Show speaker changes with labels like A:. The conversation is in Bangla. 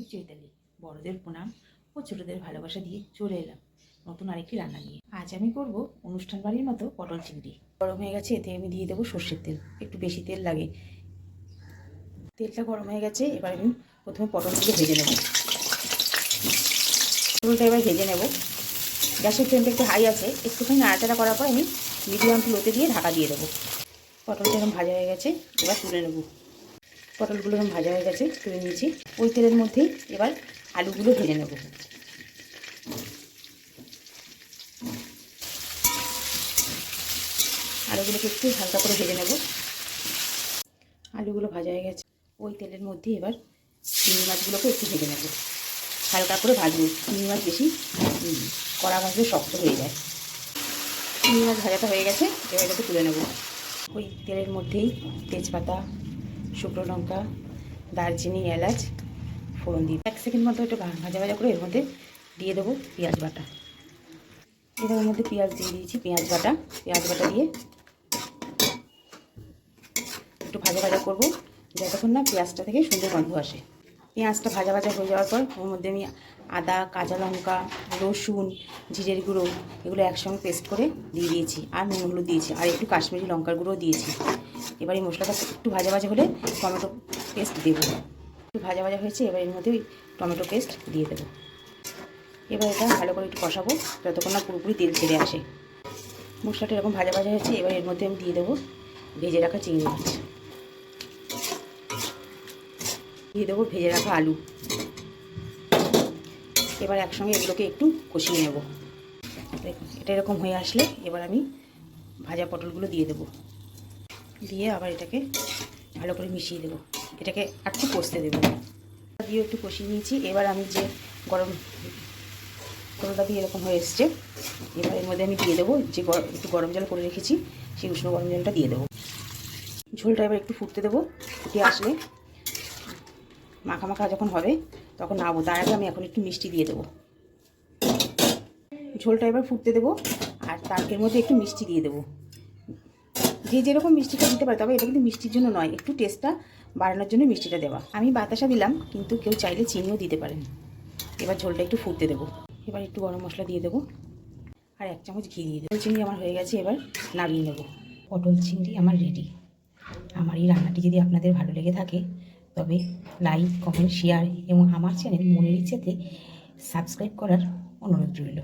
A: আমি চৈতালি, বড়দের প্রণাম ও ছোটদের ভালোবাসা দিয়ে চলে এলাম নতুন আরেকটি রান্না নিয়ে। আজ আমি করব অনুষ্ঠান বাড়ির মতো পটল চিংড়ি। গরম হয়ে গেছে, এতে আমি দিয়ে দেবো সর্ষের তেল। একটু বেশি তেল লাগে। তেলটা গরম হয়ে গেছে, এবার আমি প্রথমে পটলগুলো ভেজে নেব। পটলটা এবার ভেজে নেব। গ্যাসের ফ্লেমটা একটু হাই আছে, একটুখানি নাড়াচাড়া করার পর আমি মিডিয়াম লোতে দিয়ে ঢাকা দিয়ে দেবো। পটলটা এরকম ভাজা হয়ে গেছে, এবার তুলে নেব। পটলগুলো এরকম ভাজা হয়ে গেছে, তুলে নিয়েছি। ওই তেলের মধ্যেই এবার আলুগুলো ভেজে নেব। আলুগুলোকে একটু হালকা করে ভেজে নেব। আলুগুলো ভাজা হয়ে গেছে। ওই তেলের মধ্যে এবার চিংড়ি মাছগুলোকে একটু ভেজে নেব। হালকা করে ভাজবো। চিংড়ি মাছ বেশি কড়া ভাজলে শক্ত হয়ে যায়। চিংড়ি মাছ ভাজাটা হয়ে গেছে, এবার এটাকে তুলে নেব। ওই তেলের মধ্যেই তেজপাতা শুকনো লঙ্কা, দারচিনি, এলাচ, ফোড়ন দিই এক সেকেন্ড মতো একটু ভাজা ভাজা করে এর মধ্যে দিয়ে দেবো পেঁয়াজ বাটা। এটার মধ্যে পেঁয়াজ দিয়ে দিয়েছি পেঁয়াজ বাটা। পেঁয়াজ বাটা দিয়ে একটু ভাজা ভাজা করব, যতক্ষণ না পেঁয়াজটা থেকে সুন্দর গন্ধ আসে। পেঁয়াজটা ভাজা ভাজা হয়ে যাওয়ার পর ওর মধ্যে আমি আদা, কাঁচা লঙ্কা, রসুন, জিরের গুঁড়ো এগুলো একসঙ্গে পেস্ট করে দিয়ে দিয়েছি, আর নুন দিয়েছি, আর একটু কাশ্মীরি লঙ্কার গুঁড়ো দিয়েছি। এবার এই মশলাটা একটু ভাজা ভাজা হলে টমেটো পেস্ট দেবো। একটু ভাজা ভাজা হয়েছে, এবার এর মধ্যে টমেটো পেস্ট দিয়ে দেবো। এবার এটা ভালো করে একটু কষাবো, যতক্ষণ না পুরোপুরি তেল ছেড়ে আসে। মশলাটা এরকম ভাজা ভাজা হয়েছে, এবার এর মধ্যে আমি দিয়ে দেবো ভেজে রাখা চিংড়ি মাছ। দিয়ে দেবো ভেজে রাখা আলু। এবার একসঙ্গে এগুলোকে একটু কষিয়ে নেব। এটা এরকম হয়ে আসলে এবার আমি ভাজা পটলগুলো দিয়ে দেবো। দিয়ে আবার এটাকে ভালো করে মিশিয়ে দেবো। এটাকে একটু কষতে দেবো। দিয়ে একটু কষিয়ে নিয়েছি। এবার আমি যে গরম পটলটা দিয়ে এরকম হয়ে এসছে, এবার এর মধ্যে আমি দিয়ে দেবো যে একটু গরম জল করে রেখেছি, সেই উষ্ণ গরম জলটা দিয়ে দেবো। ঝোলটা এবার একটু ফুটতে দেবো, ফুটে আসলে মাখা মাখা যখন হবে তখন নাবো তার আগে আমি এখন একটু মিষ্টি দিয়ে দেবো। ঝোলটা এবার ফুটতে দেবো আর তার এর মধ্যে একটু মিষ্টি দিয়ে দেবো। যে যেরকম মিষ্টিটা দিতে পারে, তবে এটা কিন্তু মিষ্টির জন্য নয়, একটু টেস্টটা বাড়ানোর জন্য মিষ্টিটা দেওয়া। আমি বাতাসা দিলাম, কিন্তু কেউ চাইলে চিনিও দিতে পারেন। এবার ঝোলটা একটু ফুটতে দেবো। এবার একটু গরম মশলা দিয়ে দেবো, আর এক চামচ ঘি দিয়ে দেবো। চিংড়ি আমার হয়ে গেছে, এবার নামিয়ে নেব। পটল চিংড়ি আমার রেডি আমার এই রান্নাটি যদি আপনাদের ভালো লেগে থাকে, তবে লাইক কমেন্ট শেয়ার এবং আমার চ্যানেল মনের ইচ্ছেতে সাবস্ক্রাইব করার অনুরোধ রইল।